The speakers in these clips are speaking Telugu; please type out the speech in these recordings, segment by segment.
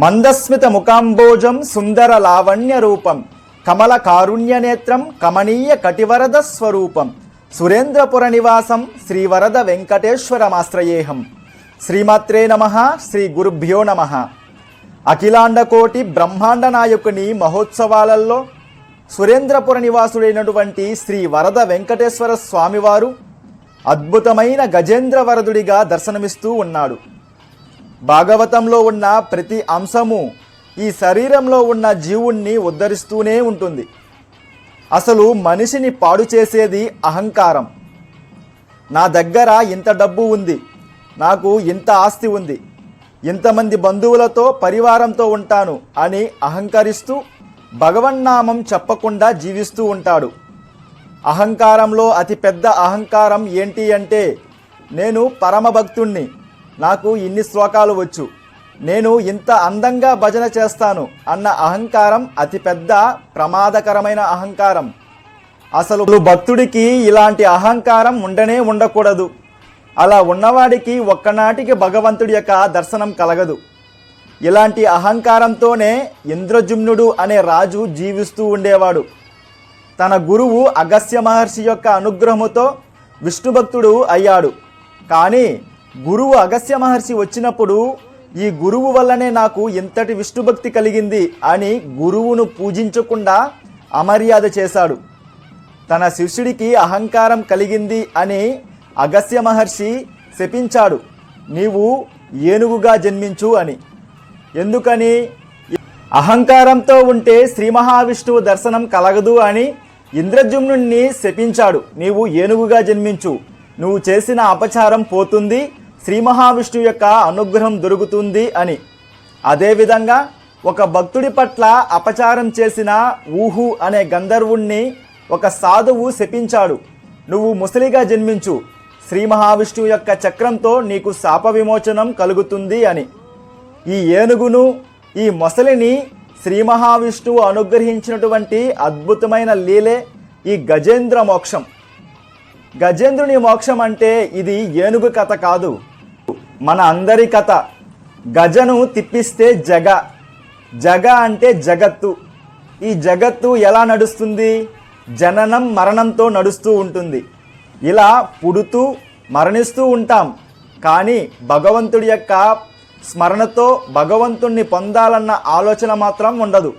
మందస్మిత ముఖాంబోజం సుందర లావణ్య రూపం కమల కారుణ్య నేత్రం కమనీయ కటివరద స్వరూపం సురేంద్రపుర నివాసం శ్రీవరద వెంకటేశ్వరమాశ్రయేహం శ్రీమాత్రే నమ శ్రీ గురుభ్యో నమ. అఖిలాండకోటి బ్రహ్మాండ నాయకుని మహోత్సవాలలో సురేంద్రపుర నివాసుడైనటువంటి శ్రీ వరద వెంకటేశ్వర స్వామివారు అద్భుతమైన గజేంద్ర వరదుడిగా దర్శనమిస్తూ ఉన్నాడు. భాగవతంలో ఉన్న ప్రతి అంశము ఈ శరీరంలో ఉన్న జీవుణ్ణి ఉద్ధరిస్తూనే ఉంటుంది. అసలు మనిషిని పాడు చేసేది అహంకారం. నా దగ్గర ఇంత డబ్బు ఉంది నాకు ఇంత ఆస్తి ఉంది ఇంతమంది బంధువులతో పరివారంతో ఉంటాను అని అహంకరిస్తూ భగవన్నామం చెప్పకుండా జీవిస్తూ ఉంటాడు. అహంకారంలో అతి పెద్ద అహంకారం ఏంటి అంటే నేను పరమభక్తుణ్ణి నాకు ఇన్ని శ్లోకాలు వచ్చు. నేను ఇంత అందంగా భజన చేస్తాను అన్న అహంకారం అతిపెద్ద ప్రమాదకరమైన అహంకారం. అసలు భక్తుడికి ఇలాంటి అహంకారం ఉండనే ఉండకూడదు. అలా ఉన్నవాడికి ఒక్కనాటికి భగవంతుడి యొక్క దర్శనం కలగదు. ఇలాంటి అహంకారంతోనే ఇంద్రజుమ్నుడు అనే రాజు జీవిస్తూ ఉండేవాడు. తన గురువు అగస్త్య మహర్షి యొక్క అనుగ్రహముతో విష్ణుభక్తుడు అయ్యాడు. కానీ గురువు అగస్య మహర్షి వచ్చినప్పుడు ఈ గురువు వల్లనే నాకు ఇంతటి విష్ణుభక్తి కలిగింది అని గురువును పూజించకుండా అమర్యాద చేశాడు. తన శిష్యుడికి అహంకారం కలిగింది అని అగస్య మహర్షి శపించాడు. నీవు ఏనుగుగా జన్మించు అని. ఎందుకని? అహంకారంతో ఉంటే శ్రీ మహావిష్ణువు దర్శనం కలగదు అని ఇంద్రజుమ్నుణ్ణి శపించాడు. నీవు ఏనుగుగా జన్మించు. నువ్వు చేసిన అపచారం పోతుంది. శ్రీ మహావిష్ణువు యొక్క అనుగ్రహం దొరుకుతుంది అని. అదేవిధంగా ఒక భక్తుడి పట్ల అపచారం చేసిన ఊహు అనే గంధర్వుణ్ణి ఒక సాధువు శపించాడు. నువ్వు ముసలిగా జన్మించు. శ్రీ మహావిష్ణువు యొక్క చక్రంతో నీకు శాప విమోచనం కలుగుతుంది అని. ఈ ఏనుగును ఈ మొసలిని శ్రీ మహావిష్ణువు అనుగ్రహించినటువంటి అద్భుతమైన లీలే ఈ గజేంద్ర మోక్షం. గజేంద్రుని మోక్షం అంటే ఇది ఏనుగు కథ కాదు. మన అందరి కథ. గజను తిప్పిస్తే జగ. జగ అంటే జగత్తు. ఈ జగత్తు ఎలా నడుస్తుంది? జననం మరణంతో నడుస్తూ ఉంటుంది. ఇలా పుడుతూ మరణిస్తూ ఉంటాం. కానీ భగవంతుడి యొక్క స్మరణతో భగవంతుణ్ణి పొందాలన్న ఆలోచన మాత్రం ఉండదు.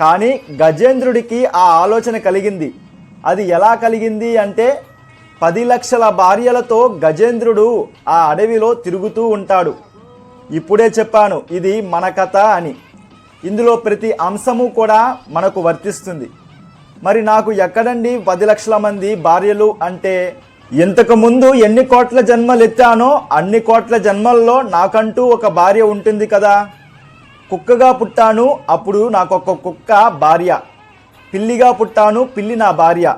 కానీ గజేంద్రుడికి ఆ ఆలోచన కలిగింది. అది ఎలా కలిగింది అంటే పది లక్షల భార్యలతో గజేంద్రుడు ఆ అడవిలో తిరుగుతూ ఉంటాడు. ఇప్పుడే చెప్పాను ఇది మన కథ అని. ఇందులో ప్రతి అంశము కూడా మనకు వర్తిస్తుంది. మరి నాకు ఎక్కడండి పది లక్షల మంది భార్యలు అంటే? ఇంతకుముందు ఎన్ని కోట్ల జన్మలు ఎత్తానో అన్ని కోట్ల జన్మల్లో నాకంటూ ఒక భార్య ఉంటుంది కదా. కుక్కగా పుట్టాను అప్పుడు నాకు ఒక కుక్క భార్య. పిల్లిగా పుట్టాను పిల్లి నా భార్య.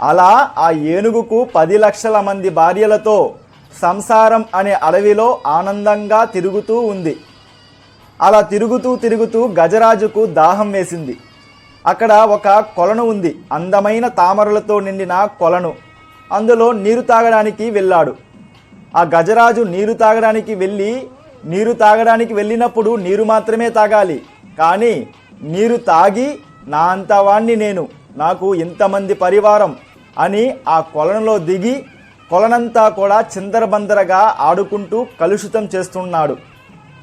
అలా ఆ ఏనుగుకు పది లక్షల మంది భార్యలతో సంసారం అనే అడవిలో ఆనందంగా తిరుగుతూ ఉంది. అలా తిరుగుతూ తిరుగుతూ గజరాజుకు దాహం వేసింది. అక్కడ ఒక కొలను ఉంది. అందమైన తామరలతో నిండిన కొలను. అందులో నీరు తాగడానికి వెళ్ళాడు. ఆ గజరాజు నీరు తాగడానికి వెళ్ళి నీరు తాగడానికి వెళ్ళినప్పుడు నీరు మాత్రమే తాగాలి. కానీ నీరు తాగి నా అంత వాణ్ణి నేను. నాకు ఇంతమంది పరివారం. అని ఆ కొలనులో దిగి కొలనంతా కూడా చిందరబందరగా ఆడుకుంటూ కలుషితం చేస్తున్నాడు.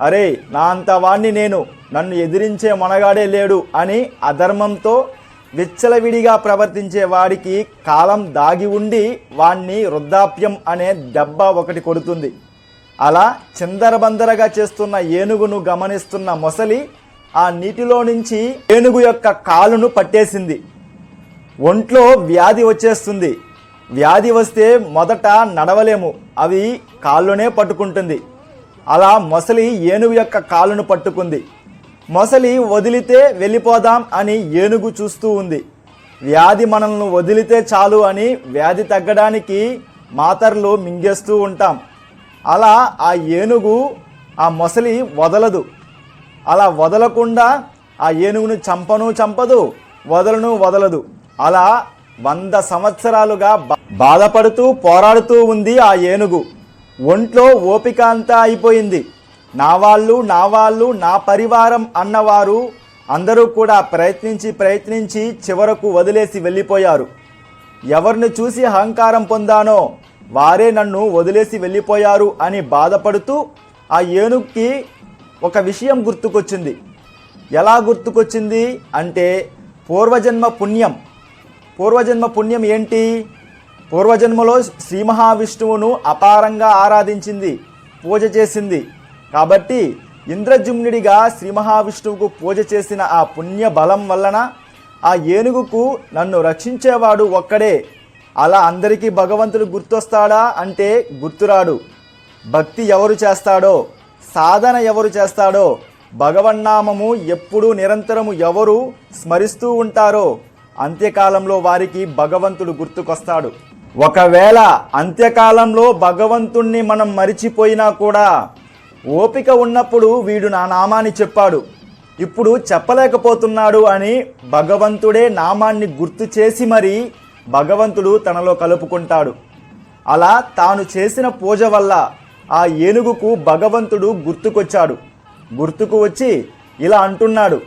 అరే నా అంత వాణ్ణి నేను నన్ను ఎదిరించే మనగాడే లేడు అని అధర్మంతో విచ్చలవిడిగా ప్రవర్తించే వాడికి కాలం దాగి ఉండి వాణ్ణి వృద్ధాప్యం అనే దెబ్బ ఒకటి కొడుతుంది. అలా చిందరబందరగా చేస్తున్న ఏనుగును గమనిస్తున్న మొసలి ఆ నీటిలో నుంచి ఏనుగు యొక్క కాలును పట్టేసింది. ఒంట్లో వ్యాధి వచ్చేస్తుంది. వ్యాధి వస్తే మొదట నడవలేము. అవి కాళ్ళునే పట్టుకుంటుంది. అలా మొసలి ఏనుగు యొక్క కాళ్ళను పట్టుకుంది. మొసలి వదిలితే వెళ్ళిపోదాం అని ఏనుగు చూస్తూ ఉంది. వ్యాధి మనల్ని వదిలితే చాలు అని వ్యాధి తగ్గడానికి మాతర్లు మింగేస్తూ ఉంటాం. అలా ఆ ఏనుగు ఆ మొసలి వదలదు. అలా వదలకుండా ఆ ఏనుగును చంపను చంపదు వదలను వదలదు. అలా వంద సంవత్సరాలుగా బాధపడుతూ పోరాడుతూ ఉంది ఆ ఏనుగు. ఒంట్లో ఓపిక అంతా అయిపోయింది. నా వాళ్ళు నా వాళ్ళు నా పరివారం అన్నవారు అందరూ కూడా ప్రయత్నించి ప్రయత్నించి చివరకు వదిలేసి వెళ్ళిపోయారు. ఎవరిని చూసి అహంకారం పొందానో వారే నన్ను వదిలేసి వెళ్ళిపోయారు అని బాధపడుతూ ఆ ఏనుగుకి ఒక విషయం గుర్తుకొచ్చింది. ఎలా గుర్తుకొచ్చింది అంటే పూర్వజన్మ పుణ్యం. పూర్వజన్మ పుణ్యం ఏంటి? పూర్వజన్మలో శ్రీ మహావిష్ణువును అపారంగా ఆరాధించింది పూజ చేసింది. కాబట్టి ఇంద్రజుమ్నుడిగా శ్రీ మహావిష్ణువుకు పూజ చేసిన ఆ పుణ్య బలం వలన ఆ ఏనుగుకు నన్ను రక్షించేవాడు ఒక్కడే. అలా అందరికీ భగవంతుడు గుర్తొస్తాడా అంటే గుర్తురాడు. భక్తి ఎవరు చేస్తాడో సాధన ఎవరు చేస్తాడో భగవన్నామము ఎప్పుడూ నిరంతరము ఎవరు స్మరిస్తూ ఉంటారో అంత్యకాలంలో వారికి భగవంతుడు గుర్తుకొస్తాడు. ఒకవేళ అంత్యకాలంలో భగవంతుణ్ణి మనం మరిచిపోయినా కూడా ఓపిక ఉన్నప్పుడు వీడు నా నామాన్ని చెప్పాడు. ఇప్పుడు చెప్పలేకపోతున్నాడు అని భగవంతుడే నామాన్ని గుర్తు చేసి మరి భగవంతుడు తనలో కలుపుకుంటాడు. అలా తాను చేసిన పూజ వల్ల ఆ ఏనుగుకు భగవంతుడు గుర్తుకొచ్చాడు. గుర్తుకు వచ్చి ఇలా అంటున్నాడు.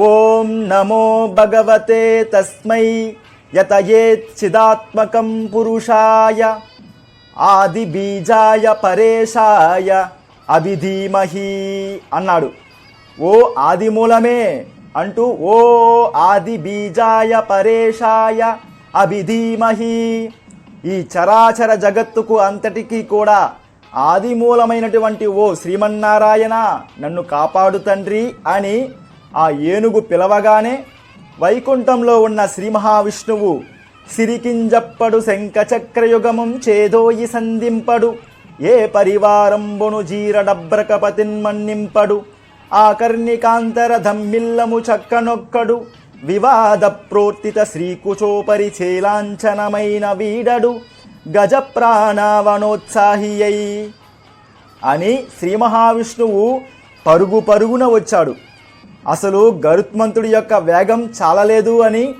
ఓం నమో భగవతే తస్మై యతయేచ్చిదాత్మకం పురుషాయ ఆది బీజాయ పరేశాయ అభిధీమహి అన్నాడు. ఓ ఆది మూలమే అంటూ ఓ ఆది బీజాయ పరేశాయ అభిధీమహి. ఈ చరాచర జగత్తుకు అంతటికీ కూడా ఆది మూలమైనటువంటి ఓ శ్రీమన్నారాయణ నన్ను కాపాడు తండ్రి అని ఆ ఏనుగు పిలవగానే వైకుంఠంలో ఉన్న శ్రీ మహావిష్ణువు సిరికింజప్పడు శంఖచక్రయుగమం చేదోయి సంధింపడు. ఏ పరివారంబును ఆ కర్ణికాంతర ధమ్మిల్లము చక్కనొక్కడు. వివాద ప్రోర్తిత శ్రీకుచోపరి చేలాంఛనమైన వీడడు. గజ ప్రాణవనోత్సాహియై అని శ్రీ మహావిష్ణువు పరుగు పరుగున వచ్చాడు. అసలు గరుత్మంతుడి యొక్క వేగం చాలలేదు అని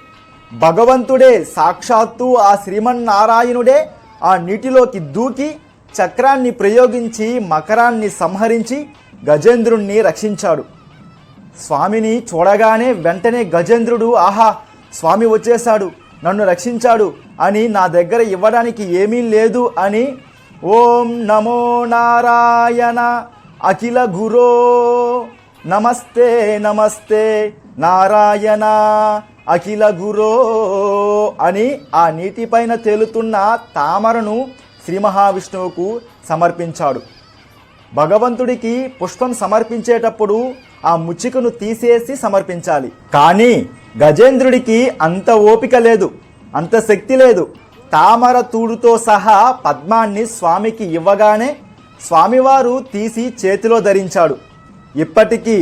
భగవంతుడే సాక్షాత్తు ఆ శ్రీమన్నారాయణుడే ఆ నీటిలోకి దూకి చక్రాన్ని ప్రయోగించి మకరాన్ని సంహరించి గజేంద్రుణ్ణి రక్షించాడు. స్వామిని చూడగానే వెంటనే గజేంద్రుడు ఆహా స్వామి వచ్చేశాడు నన్ను రక్షించాడు అని నా దగ్గర ఇవ్వడానికి ఏమీ లేదు అని ఓం నమో నారాయణ అఖిల గురో నమస్తే నమస్తే నారాయణ అఖిల గురో అని ఆ నీటిపైన తేలుతున్న తామరను శ్రీ మహావిష్ణువుకు సమర్పించాడు. భగవంతుడికి పుష్పం సమర్పించేటప్పుడు ఆ ముచ్చికను తీసేసి సమర్పించాలి. కానీ గజేంద్రుడికి అంత ఓపిక లేదు అంత శక్తి లేదు. తామర తూడుతో సహా పద్మాన్ని స్వామికి ఇవ్వగానే స్వామివారు తీసి చేతిలో ధరించాడు. ఇప్పటికీ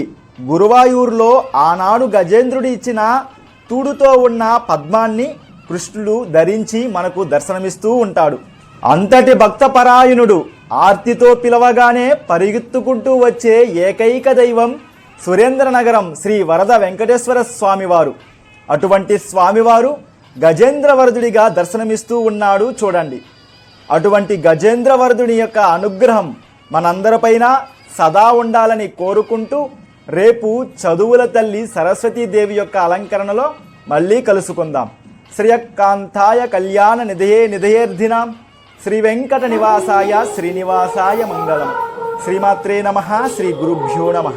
గురువాయూరులో ఆనాడు గజేంద్రుడు ఇచ్చిన తూడుతో ఉన్న పద్మాన్ని కృష్ణుడు ధరించి మనకు దర్శనమిస్తూ ఉంటాడు. అంతటి భక్తపరాయణుడు ఆర్తితో పిలవగానే పరిగెత్తుకుంటూ వచ్చే ఏకైక దైవం సురేంద్రనగరం శ్రీ వరద వెంకటేశ్వర స్వామివారు. అటువంటి స్వామివారు గజేంద్రవరదుడిగా దర్శనమిస్తూ ఉన్నాడు చూడండి. అటువంటి గజేంద్రవరదుని యొక్క అనుగ్రహం మనందరిపైన సదా ఉండాలని కోరుకుంటూ రేపు చదువుల తల్లి సరస్వతీదేవి యొక్క అలంకరణలో మళ్ళీ కలుసుకుందాం. శ్రియకాంతాయ కళ్యాణ నిధయే నిధయేర్ధినాం. శ్రీ వెంకట నివాసాయ శ్రీనివాసాయ మంగళం. శ్రీమాత్రే నమ శ్రీ గురుభ్యో నమ.